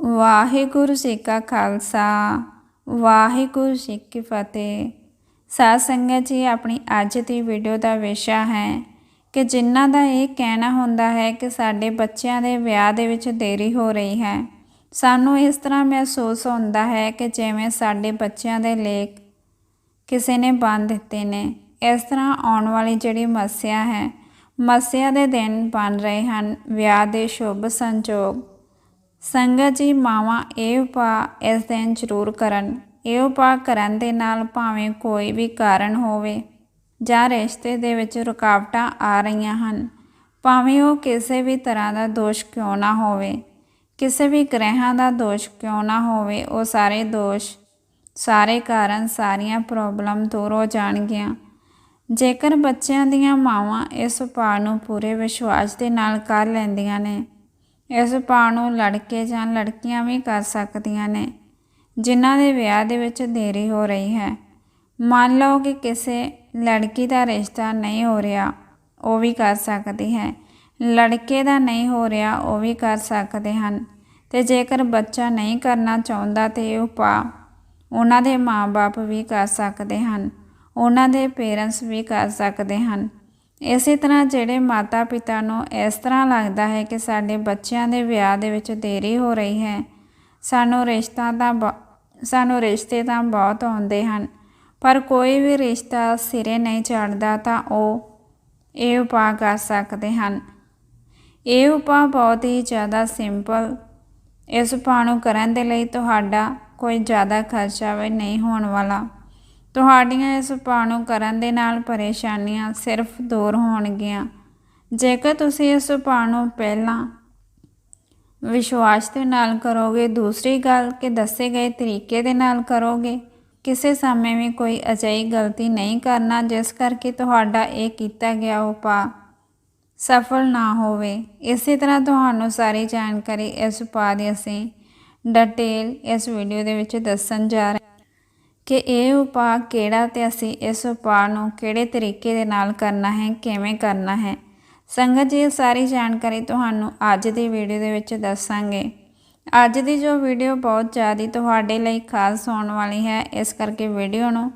ਵਾਹਿਗੁਰੂ ਜੀ ਕਾ ਖਾਲਸਾ, ਵਾਹਿਗੁਰੂ ਜੀ ਕੀ ਫਤਿਹ। ਸਾਧ ਸੰਗਤ ਜੀ, ਆਪਣੀ ਅੱਜ ਦੀ ਵੀਡੀਓ ਦਾ ਵਿਸ਼ਾ ਹੈ ਕਿ ਜਿਨ੍ਹਾਂ ਦਾ ਇਹ ਕਹਿਣਾ ਹੁੰਦਾ ਹੈ ਕਿ ਸਾਡੇ ਬੱਚਿਆਂ ਦੇ ਵਿਆਹ ਦੇ ਵਿੱਚ ਦੇਰੀ ਹੋ ਰਹੀ ਹੈ। ਸਾਨੂੰ ਇਸ ਤਰ੍ਹਾਂ ਮਹਿਸੂਸ ਹੁੰਦਾ ਹੈ ਕਿ ਜਿਵੇਂ ਸਾਡੇ ਬੱਚਿਆਂ ਦੇ ਲੇਖ ਕਿਸੇ ਨੇ ਬੰਨ ਦਿੱਤੇ ਨੇ। ਇਸ ਤਰ੍ਹਾਂ ਆਉਣ ਵਾਲੀ ਜਿਹੜੀ ਮੱਸਿਆ ਹੈ, ਮੱਸਿਆ ਦੇ ਦਿਨ ਬਣ ਰਹੇ ਹਨ ਵਿਆਹ ਦੇ ਸ਼ੁਭ ਸੰਜੋਗ। ਸੰਗਤ ਜੀ ਮਾਵਾਂ ਇਹ ਉਪਾਅ ਇਸ ਦਿਨ ਜ਼ਰੂਰ ਕਰਨ। ਇਹ ਉਪਾਅ ਕਰਨ ਦੇ ਨਾਲ ਭਾਵੇਂ ਕੋਈ ਵੀ ਕਾਰਨ ਹੋਵੇ ਜਾਂ ਰਿਸ਼ਤੇ ਦੇ ਵਿੱਚ ਰੁਕਾਵਟਾਂ ਆ ਰਹੀਆਂ ਹਨ, ਭਾਵੇਂ ਉਹ ਕਿਸੇ ਵੀ ਤਰ੍ਹਾਂ ਦਾ ਦੋਸ਼ ਕਿਉਂ ਨਾ ਹੋਵੇ, ਕਿਸੇ ਵੀ ਗ੍ਰਹਿਾਂ ਦਾ ਦੋਸ਼ ਕਿਉਂ ਨਾ ਹੋਵੇ, ਉਹ ਸਾਰੇ ਦੋਸ਼, ਸਾਰੇ ਕਾਰਨ, ਸਾਰੀਆਂ ਪ੍ਰੋਬਲਮ ਦੂਰ ਹੋ ਜਾਣਗੀਆਂ। ਜੇਕਰ ਬੱਚਿਆਂ ਦੀਆਂ ਮਾਵਾਂ ਇਸ ਉਪਾਅ ਨੂੰ ਪੂਰੇ ਵਿਸ਼ਵਾਸ ਦੇ ਨਾਲ ਕਰ ਲੈਂਦੀਆਂ ਨੇ ਇਸ ਉਪਾਅ ਨੂੰ ਲੜਕੇ ਜਾਂ ਲੜਕੀਆਂ ਵੀ ਕਰ ਸਕਦੀਆਂ ਨੇ, ਜਿਨ੍ਹਾਂ ਦੇ ਵਿਆਹ ਦੇ ਵਿੱਚ ਦੇਰੀ ਹੋ ਰਹੀ ਹੈ। ਮੰਨ ਲਓ ਕਿ ਕਿਸੇ ਲੜਕੀ ਦਾ ਰਿਸ਼ਤਾ ਨਹੀਂ ਹੋ ਰਿਹਾ, ਉਹ ਵੀ ਕਰ ਸਕਦੀ ਹੈ। ਲੜਕੇ ਦਾ ਨਹੀਂ ਹੋ ਰਿਹਾ, ਉਹ ਵੀ ਕਰ ਸਕਦੇ ਹਨ। ਤੇ ਜੇਕਰ ਬੱਚਾ ਨਹੀਂ ਕਰਨਾ ਚਾਹੁੰਦਾ ਤੇ ਇਹ ਉਪਾਅ ਉਹਨਾਂ ਦੇ ਮਾਪੇ ਵੀ ਕਰ ਸਕਦੇ ਹਨ। ਉਹਨਾਂ ਦੇ ਪੇਰੈਂਟਸ ਵੀ ਕਰ ਸਕਦੇ ਹਨ। ਇਸੇ ਤਰ੍ਹਾਂ ਜਿਹੜੇ ਮਾਤਾ ਪਿਤਾ ਨੂੰ ਇਸ ਤਰ੍ਹਾਂ ਲੱਗਦਾ ਹੈ ਕਿ ਸਾਡੇ ਬੱਚਿਆਂ ਦੇ ਵਿਆਹ ਦੇ ਵਿੱਚ ਦੇਰੀ ਹੋ ਰਹੀ ਹੈ, ਸਾਨੂੰ ਰਿਸ਼ਤਾ ਤਾਂ ਸਾਨੂੰ ਰਿਸ਼ਤੇ ਤਾਂ ਬਹੁਤ ਆਉਂਦੇ ਹਨ, ਪਰ ਕੋਈ ਵੀ ਰਿਸ਼ਤਾ ਸਿਰੇ ਨਹੀਂ ਚੜਦਾ ਤਾਂ ਉਹ ਇਹ ਉਪਾਅ ਕਰ ਸਕਦੇ ਹਨ। ਇਹ ਉਪਾਅ ਬਹੁਤ ਹੀ ਜ਼ਿਆਦਾ ਸਿੰਪਲ, ਇਸ ਉਪਾਅ ਨੂੰ ਕਰਨ ਦੇ ਲਈ ਤੁਹਾਡਾ ਕੋਈ ਜ਼ਿਆਦਾ ਖਰਚਾ ਵੀ ਨਹੀਂ ਹੋਣ ਵਾਲਾ। ਤੁਹਾਡੀਆਂ ਇਸ ਉਪਾਅ ਨੂੰ ਕਰਨ ਦੇ ਨਾਲ ਪਰੇਸ਼ਾਨੀਆਂ ਸਿਰਫ ਦੂਰ ਹੋਣਗੀਆਂ। ਜੇਕਰ ਤੁਸੀਂ ਇਸ ਉਪਾਅ ਨੂੰ ਪਹਿਲਾਂ ਵਿਸ਼ਵਾਸ ਦੇ ਨਾਲ ਕਰੋਗੇ, ਦੂਸਰੀ ਗੱਲ ਕਿ ਦੱਸੇ ਗਏ ਤਰੀਕੇ ਦੇ ਨਾਲ ਕਰੋਗੇ, ਕਿਸੇ ਸਮੇਂ ਵੀ ਕੋਈ ਅਜਿਹੀ ਗਲਤੀ ਨਹੀਂ ਕਰਨਾ ਜਿਸ ਕਰਕੇ ਤੁਹਾਡਾ ਇਹ ਕੀਤਾ ਗਿਆ ਉਪਾਅ ਸਫਲ ਨਾ ਹੋਵੇ। ਇਸੇ ਤਰ੍ਹਾਂ ਤੁਹਾਨੂੰ ਸਾਰੀ ਜਾਣਕਾਰੀ ਇਸ ਉਪਾਅ ਦੀ ਅਸੀਂ ਡਿਟੇਲ ਇਸ ਵੀਡੀਓ ਦੇ ਵਿੱਚ ਦੱਸਣ ਜਾ ਰਹੇ ਕਿ ਇਹ ਉਪਾਅ ਕਿਹੜਾ ਤੇ ਅਸੀਂ ਇਸ ਉਪਾਅ ਨੂੰ ਕਿਹੜੇ ਤਰੀਕੇ ਦੇ ਨਾਲ ਕਰਨਾ ਹੈ, ਕਿਵੇਂ ਕਰਨਾ ਹੈ? ਸੰਗਤ ਜੀ ਸਾਰੀ ਜਾਣਕਾਰੀ ਤੁਹਾਨੂੰ ਅੱਜ ਦੀ ਵੀਡੀਓ ਦੇ ਵਿੱਚ ਦੱਸਾਂਗੇ। ਅੱਜ ਦੀ ਜੋ ਵੀਡੀਓ ਬਹੁਤ ਜ਼ਿਆਦਾ ਤੁਹਾਡੇ ਲਈ ਖਾਸ ਹੋਣ ਵਾਲੀ ਹੈ, ਇਸ ਕਰਕੇ ਵੀਡੀਓ ਨੂੰ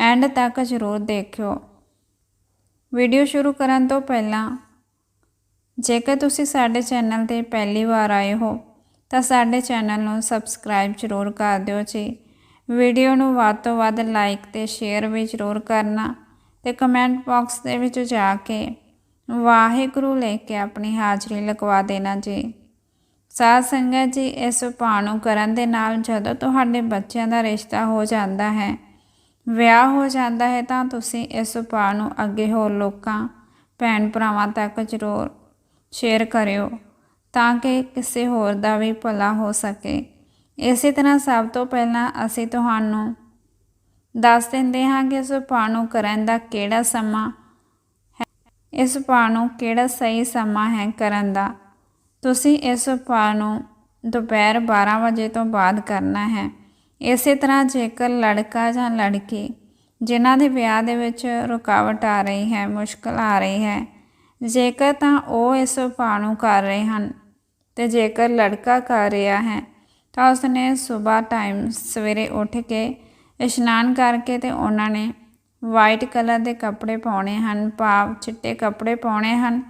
ਐਂਡ ਤੱਕ ਜ਼ਰੂਰ ਦੇਖਿਓ। ਵੀਡੀਓ ਸ਼ੁਰੂ ਕਰਨ ਤੋਂ ਪਹਿਲਾਂ, ਜੇਕਰ ਤੁਸੀਂ ਸਾਡੇ ਚੈਨਲ ਤੇ ਪਹਿਲੀ ਵਾਰ ਆਏ ਹੋ, ਤਾਂ ਸਾਡੇ ਚੈਨਲ ਨੂੰ ਸਬਸਕ੍ਰਾਈਬ ਜ਼ਰੂਰ ਕਰ ਦਿਓ ਜੀ। ਵੀਡੀਓ ਨੂੰ ਵੱਧ ਤੋਂ ਵੱਧ ਲਾਈਕ ਤੇ ਸ਼ੇਅਰ ਵੀ ਜ਼ਰੂਰ ਕਰਨਾ ਤੇ ਕਮੈਂਟ ਬਾਕਸ ਦੇ ਵਿੱਚ ਜਾ ਕੇ ਵਾਹਿਗੁਰੂ ਲੈ ਕੇ ਆਪਣੀ ਹਾਜ਼ਰੀ ਲਗਵਾ ਦੇਣਾ ਜੀ। ਸਾਧ ਸੰਗਤ ਜੀ, ਇਸ ਉਪਾਅ ਨੂੰ ਕਰਨ ਦੇ ਨਾਲ ਜਦੋਂ ਤੁਹਾਡੇ ਬੱਚਿਆਂ ਦਾ ਰਿਸ਼ਤਾ ਹੋ ਜਾਂਦਾ ਹੈ, ਵਿਆਹ ਹੋ ਜਾਂਦਾ ਹੈ ਤਾਂ ਤੁਸੀਂ ਇਸ ਉਪਾਅ ਨੂੰ ਅੱਗੇ ਹੋਰ ਲੋਕਾਂ, ਭੈਣ ਭਰਾਵਾਂ ਤੱਕ ਜ਼ਰੂਰ ਸ਼ੇਅਰ ਕਰਿਓ ਤਾਂ ਕਿ ਕਿਸੇ ਹੋਰ ਦਾ ਵੀ ਭਲਾ ਹੋ ਸਕੇ। ਇਸੇ ਤਰ੍ਹਾਂ ਸਭ ਤੋਂ ਪਹਿਲਾਂ ਅਸੀਂ ਤੁਹਾਨੂੰ ਦੱਸ ਦਿੰਦੇ ਹਾਂ ਕਿ ਇਸ ਉਪਾਅ ਨੂੰ ਕਰਨ ਦਾ ਕਿਹੜਾ ਸਮਾਂ ਹੈ। ਇਸ ਉਪਾਅ ਨੂੰ ਕਿਹੜਾ ਸਹੀ ਸਮਾਂ ਹੈ ਕਰਨ ਦਾ? ਤੁਸੀਂ ਇਸ ਉਪਾਅ ਨੂੰ ਦੁਪਹਿਰ 12 ਵਜੇ ਤੋਂ ਬਾਅਦ ਕਰਨਾ ਹੈ। ਇਸੇ ਤਰ੍ਹਾਂ ਜੇਕਰ ਲੜਕਾ ਜਾਂ ਲੜਕੀ ਜਿਨ੍ਹਾਂ ਦੇ ਵਿਆਹ ਦੇ ਵਿੱਚ ਰੁਕਾਵਟ ਆ ਰਹੀ ਹੈ, ਮੁਸ਼ਕਲ ਆ ਰਹੀ ਹੈ, ਜੇਕਰ ਤਾਂ ਉਹ ਇਸ ਉਪਾਅ ਨੂੰ ਕਰ ਰਹੇ ਹਨ ਤੇ ਜੇਕਰ ਲੜਕਾ ਕਰ ਰਿਹਾ ਹੈ ਤਾਂ ਉਸਨੇ ਸਵੇਰ ਟਾਈਮ ਸਵੇਰੇ ਉੱਠ ਕੇ ਇਸ਼ਨਾਨ ਕਰਕੇ ਤੇ ਉਹਨਾਂ ਨੇ ਵਾਈਟ ਕਲਰ ਦੇ ਕੱਪੜੇ ਪਾਉਣੇ ਹਨ, ਭਾਵ ਚਿੱਟੇ ਕੱਪੜੇ ਪਾਉਣੇ ਹਨ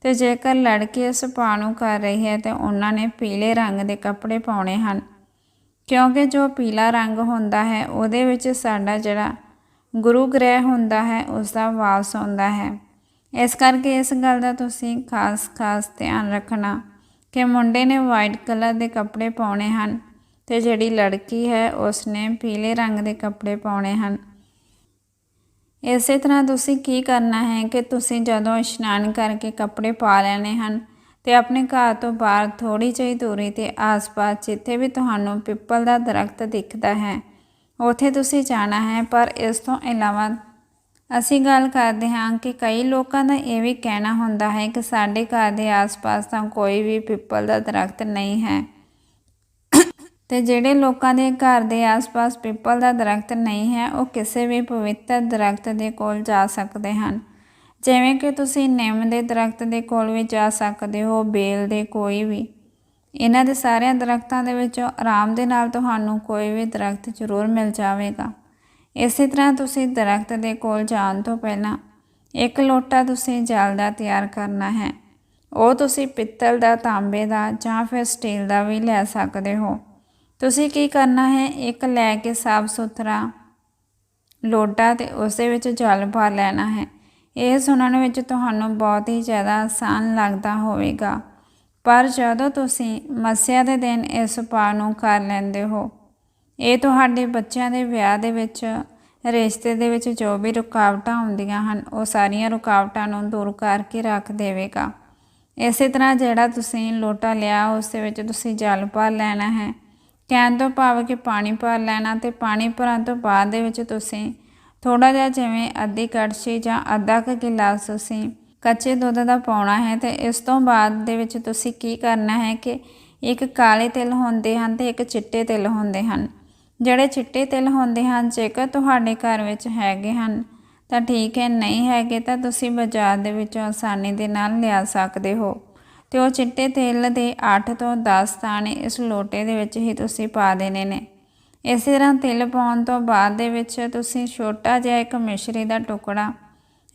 ਤੇ ਜੇਕਰ ਲੜਕੀ ਇਸ ਪਾ ਨੂੰ ਕਰ ਰਹੀ ਹੈ ਤੇ ਉਹਨਾਂ ਨੇ ਪੀਲੇ ਰੰਗ ਦੇ ਕੱਪੜੇ ਪਾਉਣੇ ਹਨ। ਕਿਉਂਕਿ ਜੋ ਪੀਲਾ ਰੰਗ ਹੁੰਦਾ ਹੈ, ਉਹਦੇ ਵਿੱਚ ਸਾਡਾ ਜਿਹੜਾ ਗੁਰੂ ਗ੍ਰਹਿ ਹੁੰਦਾ ਹੈ ਉਸ ਦਾ ਵਾਸ ਹੁੰਦਾ ਹੈ। ਇਸ ਕਰਕੇ ਇਸ ਗੱਲ ਦਾ ਤੁਸੀਂ ਖਾਸ ਖਾਸ ਧਿਆਨ ਰੱਖਣਾ ਕਿ ਮੁੰਡੇ ਨੇ ਵਾਈਟ ਕਲਰ ਦੇ ਕੱਪੜੇ ਪਾਉਣੇ ਹਨ ਤੇ ਜਿਹੜੀ ਲੜਕੀ ਹੈ ਉਸ ਨੇ ਪੀਲੇ ਰੰਗ ਦੇ ਕੱਪੜੇ ਪਾਉਣੇ ਹਨ। ਇਸੇ ਤਰ੍ਹਾਂ ਤੁਸੀਂ ਕੀ ਕਰਨਾ ਹੈ ਕਿ ਤੁਸੀਂ ਜਦੋਂ ਇਸ਼ਨਾਨ ਕਰਕੇ ਕੱਪੜੇ ਪਾ ਲੈਣੇ ਹਨ ਤੇ ਆਪਣੇ ਘਰ ਤੋਂ ਬਾਹਰ ਥੋੜੀ ਜਿਹੀ ਦੂਰੀ ਤੇ ਆਸ-ਪਾਸ ਜਿੱਥੇ ਵੀ ਤੁਹਾਨੂੰ ਪਿੱਪਲ ਦਾ ਦਰਖਤ ਦਿਖਦਾ ਹੈ, ਉੱਥੇ ਤੁਸੀਂ ਜਾਣਾ ਹੈ, ਪਰ ਇਸ ਤੋਂ ਇਲਾਵਾ ਅਸੀਂ ਗੱਲ ਕਰਦੇ ਹਾਂ ਕਿ ਕਈ ਲੋਕਾਂ ਦਾ ਇਹ ਵੀ ਕਹਿਣਾ ਹੁੰਦਾ ਹੈ ਕਿ ਸਾਡੇ ਘਰ ਦੇ ਆਸ-ਪਾਸ ਤਾਂ ਕੋਈ ਵੀ ਪਿੱਪਲ ਦਾ ਦਰਖਤ ਨਹੀਂ ਹੈ। ਤੇ ਜਿਹੜੇ ਲੋਕਾਂ ਦੇ ਘਰ ਦੇ ਆਸ-ਪਾਸ ਪਿੱਪਲ ਦਾ ਦਰਖਤ ਨਹੀਂ ਹੈ, ਉਹ ਕਿਸੇ ਵੀ ਪਵਿੱਤਰ ਦਰਖਤ ਦੇ ਕੋਲ ਜਾ ਸਕਦੇ ਹਨ। ਜਿਵੇਂ ਕਿ ਤੁਸੀਂ ਨਿੰਮ ਦੇ ਦਰਖਤ ਦੇ ਕੋਲ ਵੀ ਜਾ ਸਕਦੇ ਹੋ, ਬੇਲ ਦੇ ਕੋਈ ਵੀ। ਇਹਨਾਂ ਦੇ ਸਾਰਿਆਂ ਦਰਖਤਾਂ ਦੇ ਵਿੱਚੋਂ ਆਰਾਮ ਦੇ ਨਾਲ ਤੁਹਾਨੂੰ ਕੋਈ ਵੀ ਦਰਖਤ ਜ਼ਰੂਰ ਮਿਲ ਜਾਵੇਗਾ। ਇਸੇ ਤਰ੍ਹਾਂ ਤੁਸੀਂ ਦਰਖਤ ਦੇ ਕੋਲ ਜਾਣ ਤੋਂ ਪਹਿਲਾਂ ਇੱਕ ਲੋਟਾ ਤੁਸੀਂ ਜਲ ਦਾ ਤਿਆਰ ਕਰਨਾ ਹੈ। ਉਹ ਤੁਸੀਂ ਪਿੱਤਲ ਦਾ, ਤਾਂਬੇ ਦਾ ਜਾਂ ਫਿਰ ਸਟੀਲ ਦਾ ਵੀ ਲੈ ਸਕਦੇ ਹੋ। ਤੁਸੀਂ ਕੀ ਕਰਨਾ ਹੈ, ਇੱਕ ਲੈ ਕੇ ਸਾਫ਼ ਸੁਥਰਾ ਲੋਟਾ ਤੇ ਉਸ ਦੇ ਵਿੱਚ ਜਲ ਭਰ ਲੈਣਾ ਹੈ। ਇਹ ਸੁਣਨ ਵਿੱਚ ਤੁਹਾਨੂੰ ਬਹੁਤ ਹੀ ਜ਼ਿਆਦਾ ਆਸਾਨ ਲੱਗਦਾ ਹੋਵੇਗਾ। ਪਰ ਜਦੋਂ ਤੁਸੀਂ ਮੱਸਿਆ ਦੇ ਦਿਨ ਇਸ ਉਪਾਅ ਨੂੰ ਕਰ ਲੈਂਦੇ ਹੋ ਇਹ ਤੁਹਾਡੇ ਬੱਚਿਆਂ ਦੇ ਵਿਆਹ ਦੇ ਵਿੱਚ, ਰਿਸ਼ਤੇ ਦੇ ਵਿੱਚ ਜੋ ਵੀ ਰੁਕਾਵਟਾਂ ਹੁੰਦੀਆਂ ਹਨ, ਉਹ ਸਾਰੀਆਂ ਰੁਕਾਵਟਾਂ ਨੂੰ ਦੂਰ ਕਰਕੇ ਰੱਖ ਦੇਵੇਗਾ। ਇਸੇ ਤਰ੍ਹਾਂ ਜਿਹੜਾ ਤੁਸੀਂ ਲੋਟਾ ਲਿਆ, ਉਸ ਦੇ ਵਿੱਚ ਤੁਸੀਂ ਜਲ ਭਰ ਲੈਣਾ ਹੈ। ਕਹਿਣ ਤੋਂ ਭਾਵ ਕਿ ਪਾਣੀ ਭਰ ਲੈਣਾ ਤੇ ਪਾਣੀ ਭਰਨ ਤੋਂ ਬਾਅਦ ਦੇ ਵਿੱਚ ਤੁਸੀਂ ਥੋੜਾ ਜਿਹਾ ਜਿਵੇਂ ਅੱਧੀ ਕੜਛੀ ਜਾਂ ਅੱਧਾ ਕੁ ਗਿਲਾਸ ਤੁਸੀਂ ਕੱਚੇ ਦੁੱਧ ਦਾ ਪਾਉਣਾ ਹੈ ਤੇ ਇਸ ਤੋਂ ਬਾਅਦ ਦੇ ਵਿੱਚ ਤੁਸੀਂ ਕੀ ਕਰਨਾ ਹੈ ਕਿ ਇੱਕ ਕਾਲੇ ਤਿਲ ਹੁੰਦੇ ਹਨ ਤੇ ਇੱਕ ਚਿੱਟੇ ਤਿਲ ਹੁੰਦੇ ਹਨ। ਜਿਹੜੇ ਚਿੱਟੇ ਤਿਲ ਹੁੰਦੇ ਹਨ, ਜੇਕਰ ਤੁਹਾਡੇ ਘਰ ਵਿੱਚ ਹੈਗੇ ਹਨ, ਤਾਂ ਠੀਕ ਹੈ, ਨਹੀਂ ਹੈਗੇ ਤਾਂ ਤੁਸੀਂ ਬਾਜ਼ਾਰ ਦੇ ਵਿੱਚੋਂ ਆਸਾਨੀ ਦੇ ਨਾਲ ਲਿਆ ਸਕਦੇ ਹੋ। ਤੇ ਉਹ ਚਿੱਟੇ ਤਿਲ ਦੇ 8 ਤੋਂ 10 ਦਾਣੇ ਇਸ ਲੋਟੇ ਦੇ ਵਿੱਚ ਹੀ ਤੁਸੀਂ ਪਾ ਦੇਣੇ ਨੇ। ਇਸੇ ਤਰ੍ਹਾਂ ਤਿਲ ਪਾਉਣ ਤੋਂ ਬਾਅਦ ਦੇ ਵਿੱਚ ਤੁਸੀਂ ਛੋਟਾ ਜਿਹਾ ਇੱਕ ਮਿਸ਼ਰੀ ਦਾ ਟੁਕੜਾ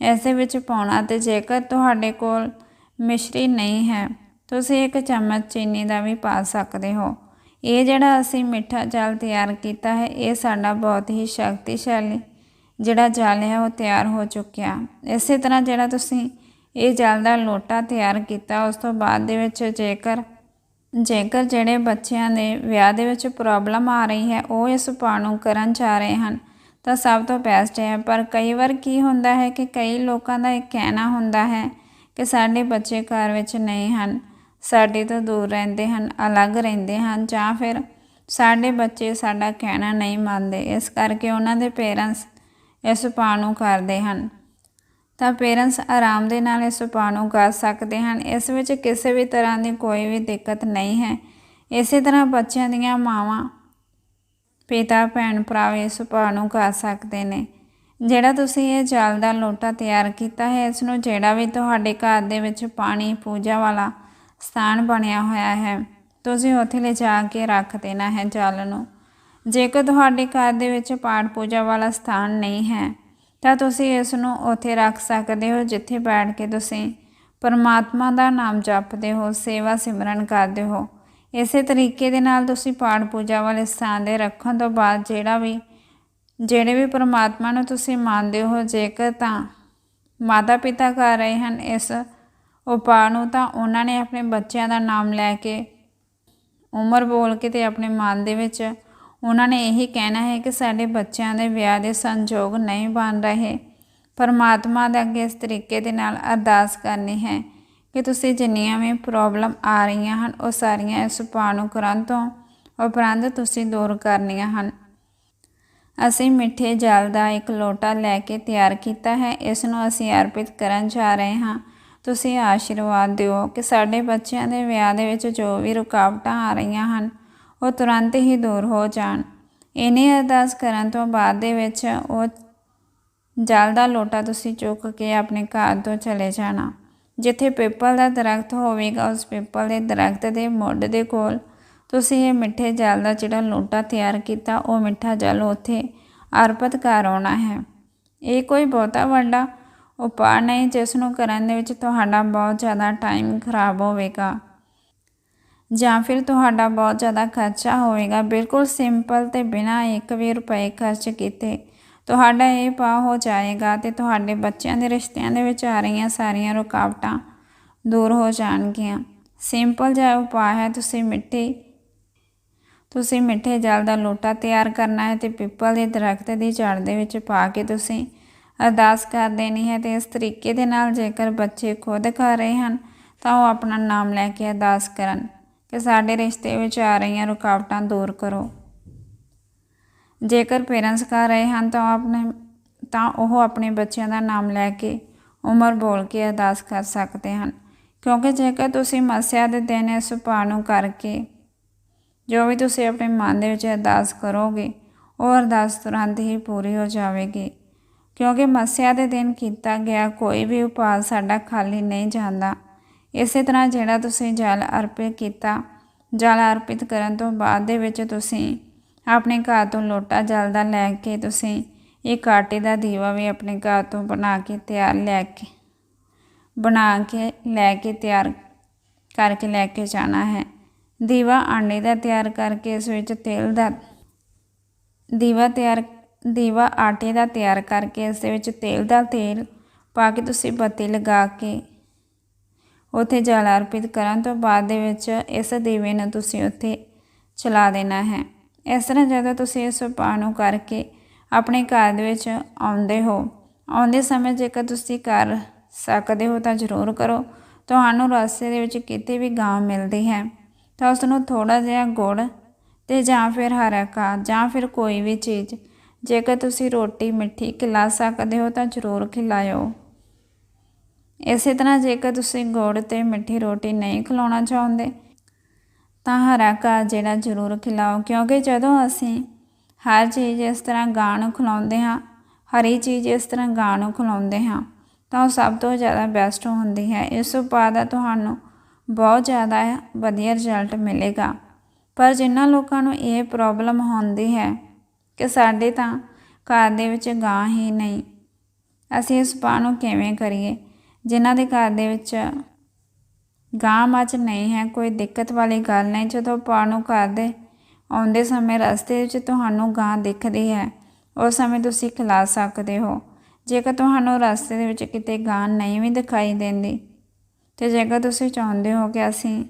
ਇਸ ਦੇ ਵਿੱਚ ਪਾਉਣਾ ਤੇ ਜੇਕਰ ਤੁਹਾਡੇ ਕੋਲ ਮਿਸ਼ਰੀ ਨਹੀਂ ਹੈ, ਤੁਸੀਂ ਇੱਕ ਚਮਚ ਚੀਨੀ ਦਾ ਵੀ ਪਾ ਸਕਦੇ ਹੋ। ਇਹ ਜਿਹੜਾ ਅਸੀਂ ਮਿੱਠਾ ਜਲ ਤਿਆਰ ਕੀਤਾ ਹੈ, ਇਹ ਸਾਡਾ ਬਹੁਤ ਹੀ ਸ਼ਕਤੀਸ਼ਾਲੀ ਜਿਹੜਾ ਜਲ ਹੈ, ਉਹ ਤਿਆਰ ਹੋ ਚੁੱਕਿਆ। ਇਸੇ ਤਰ੍ਹਾਂ ਜਿਹੜਾ ਤੁਸੀਂ ਇਹ ਜਲ ਦਾ ਲੋਟਾ ਤਿਆਰ ਕੀਤਾ, ਉਸ ਤੋਂ ਬਾਅਦ ਦੇ ਵਿੱਚ ਜੇਕਰ ਜੇਕਰ ਜਿਹੜੇ ਬੱਚਿਆਂ ਦੇ ਵਿਆਹ ਦੇ ਵਿੱਚ ਪ੍ਰੋਬਲਮ ਆ ਰਹੀ ਹੈ, ਉਹ ਇਸ ਉਪਾਅ ਨੂੰ ਕਰਨ ਜਾ ਰਹੇ ਹਨ, ਤਾਂ ਸਭ ਤੋਂ ਬੈਸਟ ਹੈ। ਪਰ ਕਈ ਵਾਰ ਕੀ ਹੁੰਦਾ ਹੈ ਕਿ ਕਈ ਲੋਕਾਂ ਦਾ ਇਹ ਕਹਿਣਾ ਹੁੰਦਾ ਹੈ ਕਿ ਸਾਡੇ ਬੱਚੇ ਘਰ ਵਿੱਚ ਨਹੀਂ ਹਨ। ਸਾਡੇ ਤੋਂ ਦੂਰ ਰਹਿੰਦੇ ਹਨ, ਅਲੱਗ ਰਹਿੰਦੇ ਹਨ ਜਾਂ ਫਿਰ ਸਾਡੇ ਬੱਚੇ ਸਾਡਾ ਕਹਿਣਾ ਨਹੀਂ ਮੰਨਦੇ। ਇਸ ਕਰਕੇ ਉਹਨਾਂ ਦੇ ਪੇਰੈਂਟਸ ਇਸ ਉਪਾਅ ਨੂੰ ਕਰਦੇ ਹਨ। ਤਾਂ ਪੇਰੈਂਟਸ ਆਰਾਮ ਦੇ ਨਾਲ ਇਸ ਉਪਾਅ ਨੂੰ ਕਰ ਸਕਦੇ ਹਨ। ਇਸ ਵਿੱਚ ਕਿਸੇ ਵੀ ਤਰ੍ਹਾਂ ਦੀ ਕੋਈ ਵੀ ਦਿੱਕਤ ਨਹੀਂ ਹੈ। ਇਸੇ ਤਰ੍ਹਾਂ ਬੱਚਿਆਂ ਦੀਆਂ ਮਾਵਾਂ, ਪਿਤਾ, ਭੈਣ, ਭਰਾ ਇਸ ਉਪਾਅ ਨੂੰ ਕਰ ਸਕਦੇ ਨੇ। ਜਿਹੜਾ ਤੁਸੀਂ ਇਹ ਜਲ ਦਾ ਲੋਟਾ ਤਿਆਰ ਕੀਤਾ ਹੈ, ਇਸ ਨੂੰ ਜਿਹੜਾ ਵੀ ਤੁਹਾਡੇ ਘਰ ਦੇ ਵਿੱਚ ਪਾਣੀ, ਪੂਜਾ ਵਾਲਾ ਸਥਾਨ ਬਣਿਆ ਹੋਇਆ ਹੈ। ਤੁਸੀਂ ਉੱਥੇ ਲੈ ਜਾ ਕੇ ਰੱਖ ਦੇਣਾ ਹੈ ਜਲ ਨੂੰ। ਜੇਕਰ ਤੁਹਾਡੇ ਘਰ ਦੇ ਵਿੱਚ ਪਾਠ ਪੂਜਾ ਵਾਲਾ ਸਥਾਨ ਨਹੀਂ ਹੈ, ਤਾਂ ਤੁਸੀਂ ਇਸ ਨੂੰ ਉੱਥੇ ਰੱਖ ਸਕਦੇ ਹੋ ਜਿੱਥੇ ਬੈਠ ਕੇ ਤੁਸੀਂ ਪਰਮਾਤਮਾ ਦਾ ਨਾਮ ਜਪਦੇ ਹੋ, ਸੇਵਾ ਸਿਮਰਨ ਕਰਦੇ ਹੋ। ਇਸੇ ਤਰੀਕੇ ਦੇ ਨਾਲ ਤੁਸੀਂ ਪਾਠ ਪੂਜਾ ਵਾਲੇ ਸਥਾਨ ਦੇ ਰੱਖਣ ਤੋਂ ਬਾਅਦ ਜਿਹੜਾ ਵੀ, ਜਿਹੜੇ ਵੀ ਪਰਮਾਤਮਾ ਨੂੰ ਤੁਸੀਂ ਮੰਨਦੇ ਹੋ, ਜੇਕਰ ਤਾਂ ਮਾਤਾ ਪਿਤਾ ਕਰ ਰਹੇ ਹਨ, ਇਸ ਉਪਾਅ ਨੂੰ ਤਾਂ ਉਹਨਾਂ ਨੇ ਆਪਣੇ ਬੱਚਿਆਂ ਦਾ ਨਾਮ ਲੈ ਕੇ ਉਮਰ ਬੋਲ ਕੇ ਤੇ ਆਪਣੇ ਮਨ ਦੇ ਵਿੱਚ ਉਹਨਾਂ ਨੇ ਇਹੀ ਕਹਿਣਾ ਹੈ ਕਿ ਸਾਡੇ ਬੱਚਿਆਂ ਦੇ ਵਿਆਹ ਦੇ ਸੰਜੋਗ ਨਹੀਂ ਬਣ ਰਹੇ। ਪਰਮਾਤਮਾ ਦੇ ਅੱਗੇ ਇਸ ਤਰੀਕੇ ਦੇ ਨਾਲ ਅਰਦਾਸ ਕਰਨੀ ਹੈ ਕਿ ਤੁਸੀਂ ਜਿੰਨੀਆਂ ਵੀ ਪ੍ਰੋਬਲਮ ਆ ਰਹੀਆਂ ਹਨ, ਉਹ ਸਾਰੀਆਂ ਇਸ ਉਪਾਅ ਨੂੰ ਕਰਨ ਤੋਂ ਉਪਰੰਤ ਤੁਸੀਂ ਦੂਰ ਕਰਨੀਆਂ ਹਨ। ਅਸੀਂ ਮਿੱਠੇ ਜਲ ਦਾ ਇੱਕ ਲੋਟਾ ਲੈ ਕੇ ਤਿਆਰ ਕੀਤਾ ਹੈ, ਇਸ ਨੂੰ ਅਸੀਂ ਅਰਪਿਤ ਕਰਨ ਜਾ ਰਹੇ ਹਾਂ। ਤੁਸੀਂ ਆਸ਼ੀਰਵਾਦ ਦਿਓ ਕਿ ਸਾਡੇ ਬੱਚਿਆਂ ਦੇ ਵਿਆਹ ਦੇ ਵਿੱਚ ਜੋ ਵੀ ਰੁਕਾਵਟਾਂ ਆ ਰਹੀਆਂ ਹਨ, ਉਹ ਤੁਰੰਤ ਹੀ ਦੂਰ ਹੋ ਜਾਣ। ਇਹਨੇ ਅਰਦਾਸ ਕਰਨ ਤੋਂ ਬਾਅਦ ਦੇ ਵਿੱਚ ਉਹ ਜਲ ਦਾ ਲੋਟਾ ਤੁਸੀਂ ਚੁੱਕ ਕੇ ਆਪਣੇ ਘਰ ਤੋਂ ਚਲੇ ਜਾਣਾ। ਜਿੱਥੇ ਪੀਪਲ ਦਾ ਦਰਖਤ ਹੋਵੇਗਾ, ਉਸ ਪੀਪਲ ਦੇ ਦਰਖਤ ਦੇ ਮੁੱਢ ਦੇ ਕੋਲ ਤੁਸੀਂ ਇਹ ਮਿੱਠੇ ਜਲ ਦਾ ਜਿਹੜਾ ਲੋਟਾ ਤਿਆਰ ਕੀਤਾ, ਉਹ ਮਿੱਠਾ ਜਲ ਉੱਥੇ ਅਰਪਿਤ ਕਰ ਆਉਣਾ ਹੈ। ਇਹ ਕੋਈ ਬਹੁਤਾ ਵੱਡਾ ਉਪਾਅ ਨਹੀਂ, ਜਿਸ ਨੂੰ ਕਰਨ ਦੇ ਵਿੱਚ ਤੁਹਾਡਾ ਬਹੁਤ ਜ਼ਿਆਦਾ ਟਾਈਮ ਖਰਾਬ ਹੋਵੇਗਾ। ਜਾਂ ਫਿਰ ਤੁਹਾਡਾ ਬਹੁਤ ਜ਼ਿਆਦਾ ਖਰਚਾ ਹੋਵੇਗਾ। ਬਿਲਕੁਲ ਸਿੰਪਲ ਤੇ ਬਿਨਾਂ ਇੱਕ ਵੀ ਰੁਪਏ ਖਰਚ ਕੀਤੇ। ਤੁਹਾਡਾ ਇਹ ਪਾ ਹੋ ਜਾਏਗਾ ਤੇ ਤੁਹਾਡੇ ਬੱਚਿਆਂ ਦੇ ਰਿਸ਼ਤਿਆਂ ਦੇ ਵਿੱਚ ਆ ਰਹੀਆਂ ਸਾਰੀਆਂ ਰੁਕਾਵਟਾਂ ਦੂਰ ਹੋ ਜਾਣਗੀਆਂ। ਸਿੰਪਲ ਜਿਹਾ ਉਪਾਅ ਹੈ, ਤੁਸੀਂ ਮਿੱਟੀ ਤੁਸੀਂ ਮਿੱਠੇ ਜਲ ਦਾ ਲੋਟਾ ਤਿਆਰ ਕਰਨਾ ਹੈ ਤੇ ਪਿੱਪਲ ਦੇ ਦਰਖਤ ਦੀ ਜੜ ਦੇ ਵਿੱਚ ਪਾ ਕੇ ਤੁਸੀਂ ਅਰਦਾਸ ਕਰ ਦੇਣੀ ਹੈ ਤੇ ਇਸ ਤਰੀਕੇ ਦੇ ਨਾਲ ਜੇਕਰ ਬੱਚੇ ਖੁਦ ਕਰ ਰਹੇ ਹਨ, ਤਾਂ ਉਹ ਆਪਣਾ ਨਾਮ ਲੈ ਕੇ ਅਰਦਾਸ ਕਰਨ ਕਿ ਸਾਡੇ ਰਿਸ਼ਤੇ ਵਿੱਚ ਆ ਰਹੀਆਂ ਰੁਕਾਵਟਾਂ ਦੂਰ ਕਰੋ। ਜੇਕਰ ਪੇਰੈਂਟਸ ਕਰ ਰਹੇ ਹਨ, ਤਾਂ ਆਪਣੇ, ਤਾਂ ਉਹ ਆਪਣੇ ਬੱਚਿਆਂ ਦਾ ਨਾਮ ਲੈ ਕੇ ਉਮਰ ਬੋਲ ਕੇ ਅਰਦਾਸ ਕਰ ਸਕਦੇ ਹਨ। ਕਿਉਂਕਿ ਜੇਕਰ ਤੁਸੀਂ ਮਸਿਆ ਦੇ ਦਿਨ ਇਸ ਉਪਾਅ ਨੂੰ ਕਰਕੇ ਜੋ ਵੀ ਤੁਸੀਂ ਆਪਣੇ ਮਨ ਦੇ ਵਿੱਚ ਅਰਦਾਸ ਕਰੋਗੇ, ਉਹ ਅਰਦਾਸ ਤੁਰੰਤ ਹੀ ਪੂਰੀ ਹੋ ਜਾਵੇਗੀ। ਕਿਉਂਕਿ ਮਸਿਆ ਦੇ ਦਿਨ ਕੀਤਾ ਗਿਆ ਕੋਈ ਵੀ ਉਪਾਅ ਸਾਡਾ ਖਾਲੀ ਨਹੀਂ ਜਾਂਦਾ। ਇਸੇ ਤਰ੍ਹਾਂ ਜਿਹੜਾ ਤੁਸੀਂ ਜਲ ਅਰਪਿਤ ਕੀਤਾ, ਜਲ ਅਰਪਿਤ ਕਰਨ ਤੋਂ ਬਾਅਦ ਦੇ ਵਿੱਚ ਤੁਸੀਂ ਆਪਣੇ ਘਰ ਤੋਂ ਲੋਟਾ ਜਲ ਦਾ ਲੈ ਕੇ ਤੁਸੀਂ ਇੱਕ ਆਟੇ ਦਾ ਦੀਵਾ ਵੀ ਆਪਣੇ ਘਰ ਤੋਂ ਬਣਾ ਕੇ ਤਿਆਰ ਲੈ ਕੇ, ਬਣਾ ਕੇ, ਲੈ ਕੇ ਤਿਆਰ ਕਰਕੇ ਲੈ ਕੇ ਜਾਣਾ ਹੈ। ਦੀਵਾ ਆਂਡੇ ਦਾ ਤਿਆਰ ਕਰਕੇ ਇਸ ਵਿੱਚ ਤੇਲ ਦਾ, ਦੀਵਾ ਤਿਆਰ ਦੀਵਾ ਆਟੇ ਦਾ ਤਿਆਰ ਕਰਕੇ ਇਸ ਦੇ ਵਿੱਚ ਤੇਲ ਦਾ ਤੇਲ ਪਾ ਕੇ ਤੁਸੀਂ ਬੱਤੀ ਲਗਾ ਕੇ ਉੱਥੇ ਜਲ ਅਰਪਿਤ ਕਰਨ ਤੋਂ ਬਾਅਦ ਦੇ ਵਿੱਚ ਇਸ ਦੀਵੇ ਨੂੰ ਤੁਸੀਂ ਉੱਥੇ ਚਲਾ ਦੇਣਾ ਹੈ। ਇਸ ਤਰ੍ਹਾਂ ਜਦੋਂ ਤੁਸੀਂ ਇਸ ਉਪਾਅ ਨੂੰ ਕਰਕੇ ਆਪਣੇ ਘਰ ਦੇ ਵਿੱਚ ਆਉਂਦੇ ਹੋ, ਆਉਂਦੇ ਸਮੇਂ ਜੇਕਰ ਤੁਸੀਂ ਕਰ ਸਕਦੇ ਹੋ ਤਾਂ ਜ਼ਰੂਰ ਕਰੋ। ਤੁਹਾਨੂੰ ਰਸਤੇ ਦੇ ਵਿੱਚ ਕਿਤੇ ਵੀ ਗਾਂ ਮਿਲਦੀ ਹੈ ਤਾਂ ਉਸ ਨੂੰ ਥੋੜਾ ਜਿਹਾ ਗੁੜ ਤੇ ਜਾਂ ਫਿਰ ਹਰਾ ਕਾ ਜਾਂ ਫਿਰ ਕੋਈ ਵੀ ਚੀਜ਼ ਜੇਕਰ ਤੁਸੀਂ ਰੋਟੀ ਮਿੱਠੀ ਖਿਲਾ ਸਕਦੇ ਹੋ ਤਾਂ ਜ਼ਰੂਰ ਖਿਲਾਇਓ। ਇਸੇ ਤਰ੍ਹਾਂ ਜੇਕਰ ਤੁਸੀਂ ਗੁੜ ਤੇ ਮਿੱਠੀ ਰੋਟੀ ਨਹੀਂ ਖਿਲਾਉਣਾ ਚਾਹੁੰਦੇ, ਤਾਂ ਹਰਾ ਘਾਹ ਜਿਹੜਾ ਜ਼ਰੂਰ ਖਿਲਾਓ, ਕਿਉਂਕਿ ਜਦੋਂ ਅਸੀਂ ਹਰ ਚੀਜ਼ ਇਸ ਤਰ੍ਹਾਂ ਗਾਂ ਨੂੰ ਖਿਲਾਉਂਦੇ ਹਾਂ, ਹਰੀ ਚੀਜ਼ ਇਸ ਤਰ੍ਹਾਂ ਗਾਂ ਨੂੰ ਖਿਲਾਉਂਦੇ ਹਾਂ, ਤਾਂ ਉਹ ਸਭ ਤੋਂ ਜ਼ਿਆਦਾ ਬੈਸਟ ਹੁੰਦੀ ਹੈ। ਇਸ ਉਪਾਅ ਦਾ ਤੁਹਾਨੂੰ ਬਹੁਤ ਜ਼ਿਆਦਾ ਵਧੀਆ ਰਿਜ਼ਲਟ ਮਿਲੇਗਾ। ਪਰ ਜਿਨ੍ਹਾਂ ਲੋਕਾਂ ਨੂੰ ਇਹ ਪ੍ਰੋਬਲਮ ਹੁੰਦੀ ਹੈ ਕਿ ਸਾਡੇ ਤਾਂ ਘਰ ਦੇ ਵਿੱਚ ਗਾਂ ਹੀ ਨਹੀਂ। ਅਸੀਂ ਇਸ ਪਾ ਨੂੰ ਕਿਵੇਂ ਕਰੀਏ? ਜਿਨ੍ਹਾਂ ਦੇ ਘਰ ਦੇ ਵਿੱਚ ਗਾਂ ਮੱਝ ਨਹੀਂ ਹੈ, ਕੋਈ ਦਿੱਕਤ ਵਾਲੀ ਗੱਲ ਨਹੀਂ। ਜਦੋਂ ਪਾ ਨੂੰ ਘਰ ਦੇ ਆਉਂਦੇ ਸਮੇਂ ਰਸਤੇ ਵਿੱਚ ਤੁਹਾਨੂੰ ਗਾਂ ਦਿਖਦੀ ਹੈ, ਉਸ ਸਮੇਂ ਤੁਸੀਂ ਖਿਲਾ ਸਕਦੇ ਹੋ। ਜੇਕਰ ਤੁਹਾਨੂੰ ਰਸਤੇ ਦੇ ਵਿੱਚ ਕਿਤੇ ਗਾਂ ਨਹੀਂ ਵੀ ਦਿਖਾਈ ਦਿੰਦੀ, ਤੇ ਜੇਕਰ ਤੁਸੀਂ ਚਾਹੁੰਦੇ ਹੋ ਕਿ ਅਸੀਂ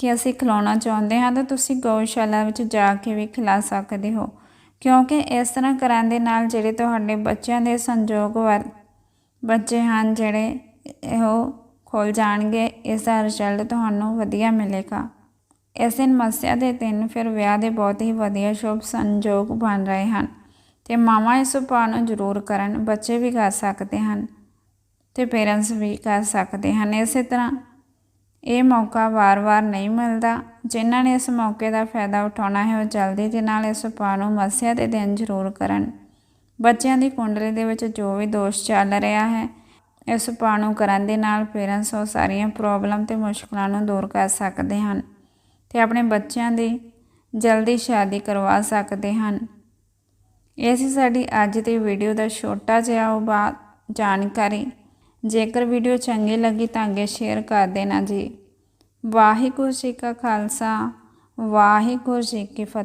ਕਿ ਅਸੀਂ ਖਿਲਾਉਣਾ ਚਾਹੁੰਦੇ ਹਾਂ ਤਾਂ ਤੁਸੀਂ ਗਊਸ਼ਾਲਾ ਵਿੱਚ ਜਾ ਕੇ ਵੀ ਖਿਲਾ ਸਕਦੇ ਹੋ, ਕਿਉਂਕਿ ਇਸ ਤਰ੍ਹਾਂ ਕਰਨ ਦੇ ਨਾਲ ਜਿਹੜੇ ਤੁਹਾਡੇ ਬੱਚਿਆਂ ਦੇ ਸੰਜੋਗ ਵਰ, ਬੱਚੇ ਹਨ ਜਿਹੜੇ ਉਹ ਖੁੱਲ ਜਾਣਗੇ, ਇਸ ਦਾ ਰਿਜ਼ਲਟ ਤੁਹਾਨੂੰ ਵਧੀਆ ਮਿਲੇਗਾ। ਇਸ ਦਿਨ ਮੱਸਿਆ ਦੇ ਦਿਨ ਫਿਰ ਵਿਆਹ ਦੇ ਬਹੁਤ ਹੀ ਵਧੀਆ ਸ਼ੁਭ ਸੰਜੋਗ ਬਣ ਰਹੇ ਹਨ ਤੇ ਮਾਵਾਂ ਇਸ ਉਪਾਅ ਨੂੰ ਜ਼ਰੂਰ ਕਰਨ, ਬੱਚੇ ਵੀ ਕਰ ਸਕਦੇ ਹਨ ਤੇ ਪੇਰੈਂਟਸ ਵੀ ਕਰ ਸਕਦੇ ਹਨ। ਇਸੇ ਤਰ੍ਹਾਂ ਇਹ ਮੌਕਾ ਵਾਰ-ਵਾਰ ਨਹੀਂ ਮਿਲਦਾ। ਜਿਨ੍ਹਾਂ ਨੇ ਇਸ ਮੌਕੇ ਦਾ ਫਾਇਦਾ ਉਠਾਉਣਾ ਹੈ, ਉਹ ਜਲਦੀ ਦੇ ਨਾਲ ਇਸ ਉਪਾਅ ਨੂੰ ਮੱਸਿਆ ਦੇ ਦਿਨ ਜ਼ਰੂਰ ਕਰਨ। ਬੱਚਿਆਂ ਦੀ ਕੁੰਡਲੀ ਦੇ ਵਿੱਚ ਜੋ ਵੀ ਦੋਸ਼ ਚੱਲ ਰਿਹਾ ਹੈ, ਇਸ ਉਪਾਅ ਨੂੰ ਕਰਨ ਦੇ ਨਾਲ ਪੇਰੈਂਟਸ ਉਹ ਸਾਰੀਆਂ ਪ੍ਰੋਬਲਮ ਤੇ ਮੁਸ਼ਕਲਾਂ ਨੂੰ ਦੂਰ ਕਰ ਸਕਦੇ ਹਨ ਤੇ ਆਪਣੇ ਬੱਚਿਆਂ ਦੀ ਜਲਦੀ ਸ਼ਾਦੀ ਕਰਵਾ ਸਕਦੇ ਹਨ। ਇਹ ਸੀ ਸਾਡੀ ਅੱਜ ਦੀ ਵੀਡੀਓ ਦਾ ਛੋਟਾ ਜਿਹਾ ਉਪਾਅ ਜਾਣਕਾਰੀ। ਜੇਕਰ ਵੀਡੀਓ ਚੰਗੀ ਲੱਗੀ ਤਾਂ ਅੱਗੇ ਸ਼ੇਅਰ ਕਰ ਦੇਣਾ ਜੀ। ਵਾਹਿਗੁਰੂ ਜੀ ਕਾ ਖਾਲਸਾ, ਵਾਹਿਗੁਰੂ ਜੀ ਕੀ ਫਤਿਹ।